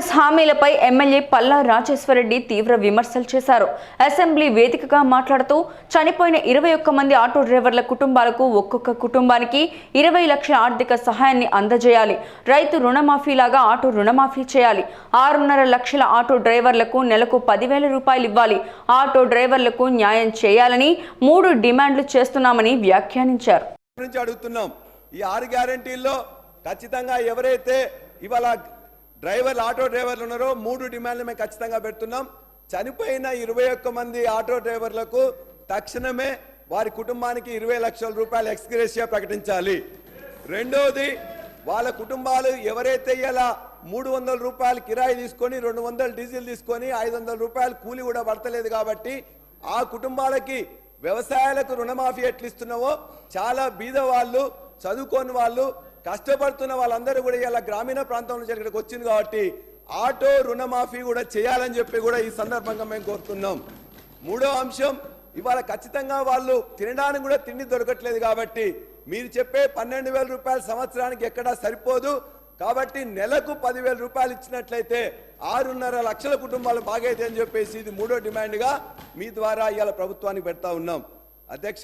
కాంగ్రెస్ హామీలపై ఎమ్మెల్యే పల్లా రాజేశ్వరరెడ్డి తీవ్ర విమర్శలు చేశారు. అసెంబ్లీ వేదికగా మాట్లాడుతూ చనిపోయిన ఇరవై ఒక్క మంది ఆటో డ్రైవర్ల కుటుంబాలకు ఒక్కొక్క కుటుంబానికి ఇరవై లక్షల ఆర్థిక సహాయాన్ని అందజేయాలి. రైతు రుణమాఫీలాగా ఆటో రుణమాఫీ చేయాలి. ఆరున్నర లక్షల ఆటో డ్రైవర్లకు నెలకు పదివేల రూపాయలు ఇవ్వాలి. ఆటో డ్రైవర్లకు న్యాయం చేయాలని మూడు డిమాండ్లు చేస్తున్నామని వ్యాఖ్యానించారు. అడుగుతున్నాం. ఈ ఆరు గ్యారంటీల్లో ఖచ్చితంగా ఎవరైతే ఇవాళ డ్రైవర్లు ఆటో డ్రైవర్లు ఉన్నారో మూడు డిమాండ్లు మేము ఖచ్చితంగా పెడుతున్నాం. చనిపోయిన ఇరవై ఒక్క మంది ఆటో డ్రైవర్లకు తక్షణమే వారి కుటుంబానికి ఇరవై లక్షల రూపాయలు ఎక్స్గ్రేషియా ప్రకటించాలి. రెండవది వాళ్ళ కుటుంబాలు ఎవరైతే ఇలా మూడు వందల రూపాయలు కిరాయి తీసుకొని రెండు వందలు డీజిల్ తీసుకొని ఐదు వందల రూపాయలు కూలి కూడా పడతలేదు కాబట్టి ఆ కుటుంబాలకి వ్యవసాయాలకు రుణమాఫీ ఎట్లు ఇస్తున్నావో చాలా బీద వాళ్ళు చదువుకోని వాళ్ళు కష్టపడుతున్న వాళ్ళందరూ కూడా ఇలా గ్రామీణ ప్రాంతం నుంచి ఇక్కడికి వచ్చింది కాబట్టి ఆటో రుణమాఫీ కూడా చేయాలని చెప్పి కూడా ఈ సందర్భంగా మేము కోరుతున్నాం. మూడో అంశం ఇవాళ ఖచ్చితంగా వాళ్ళు తినడానికి కూడా తిండి దొరకట్లేదు కాబట్టి మీరు చెప్పే పన్నెండు వేల రూపాయల సంవత్సరానికి ఎక్కడా సరిపోదు. కాబట్టి నెలకు పదివేల రూపాయలు ఇచ్చినట్లయితే ఆరున్నర లక్షల కుటుంబాలు బాగైతే అని చెప్పేసి ఇది మూడో డిమాండ్గా మీ ద్వారా ఇవాళ ప్రభుత్వానికి పెడతా ఉన్నాం. అధ్యక్ష